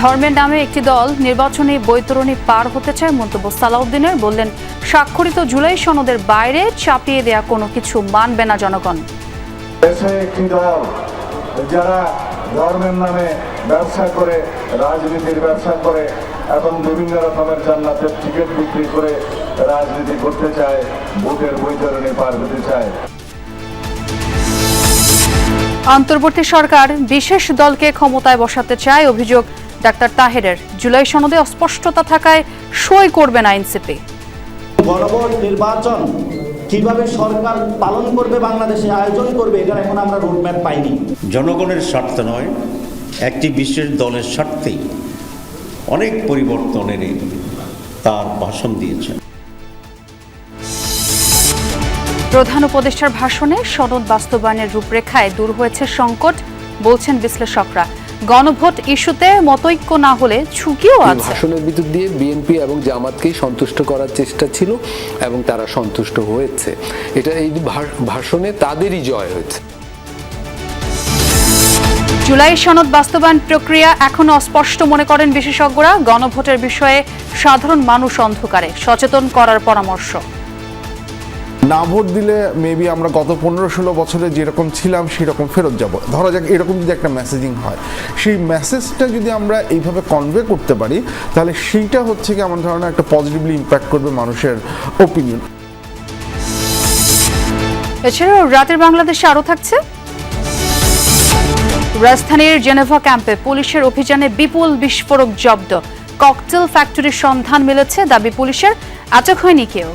ধর্মের নামে একটি দল নির্বাচনী বৈতরণী পার হতে চায় মন্তব্য সালাউদ্দিনের। বললেন স্বাক্ষরিত জুলাই সনদের বাইরে চাপিয়ে দেয়া কোনো কিছু মানবে না জনগণ। দেশে একটি দল যারা ধর্মের নামে ব্যবসা করে রাজনীতির ব্যবসা করে এবং বিভিন্ন রকমের জান্নাতের টিকিট বিক্রি করে রাজনীতি করতে চায় ভোটের বৈতরণী পার হতে চায়। অন্তর্বর্তী সরকার বিশেষ দলকে ক্ষমতায় বসাতে চায় অভিযোগ ডাক্তার তাহেরের। জুলাই সনদে অস্পষ্টতা থাকায় সই করবে না এনসিপি। গণভোট নির্বাচন কীভাবে সরকার পালন করবে বাংলাদেশে আয়োজন করবে এটার এখন আমরা রোডম্যাপ পাইনি। জনগণের স্বার্থ নয় একটি বিশেষ দলের স্বার্থেই অনেক পরিবর্তনের তার ভাষণ দিয়েছেন। প্রধান উপদেষ্টার ভাষণে সনদ বাস্তবায়নের রূপরেখায় দূর হয়েছে সংকট বলছেন বিশ্লেষকরা। গণভোট ইস্যুতে মতৈক্য না হলে ঝুঁকিও আছে। ভাষণের ভিতর দিয়ে বিএনপি এবং জামাতকেই সন্তুষ্ট করার চেষ্টা ছিল এবং তারা সন্তুষ্ট হয়েছে। এটা এই ভাষণে তাদেরই জয় হয়েছে। জুলাই সনদ বাস্তবায়ন প্রক্রিয়া এখনও অস্পষ্ট মনে করেন বিশেষজ্ঞরা। গণভোটের বিষয়ে সাধারণ মানুষ অন্ধকারে। সচেতন করার পরামর্শ। না ভোট দিলে মেবি আমরা গত পনেরো ষোলো বছরে যেরকম ছিলাম, সেরকম ফেরত যাব। ধরা যাক, এরকম যদি একটা মেসেজিং হয়। সেই মেসেজটা যদি আমরা এইভাবে কনভে করতে পারি, তাহলে সেইটা হচ্ছে কি আমার ধারণা একটা পজিটিভলি ইম্প্যাক্ট করবে মানুষের ওপিনিয়ন এছাড়াও রাতের বাংলাদেশে আরও থাকছে। রাজধানীর জেনেভা ক্যাম্পে পুলিশের অভিযানে বিপুল বিস্ফোরক জব্দ। ককটেল ফ্যাক্টরির সন্ধান মিলেছে, দাবি পুলিশের। আটক হয়নি কেউ।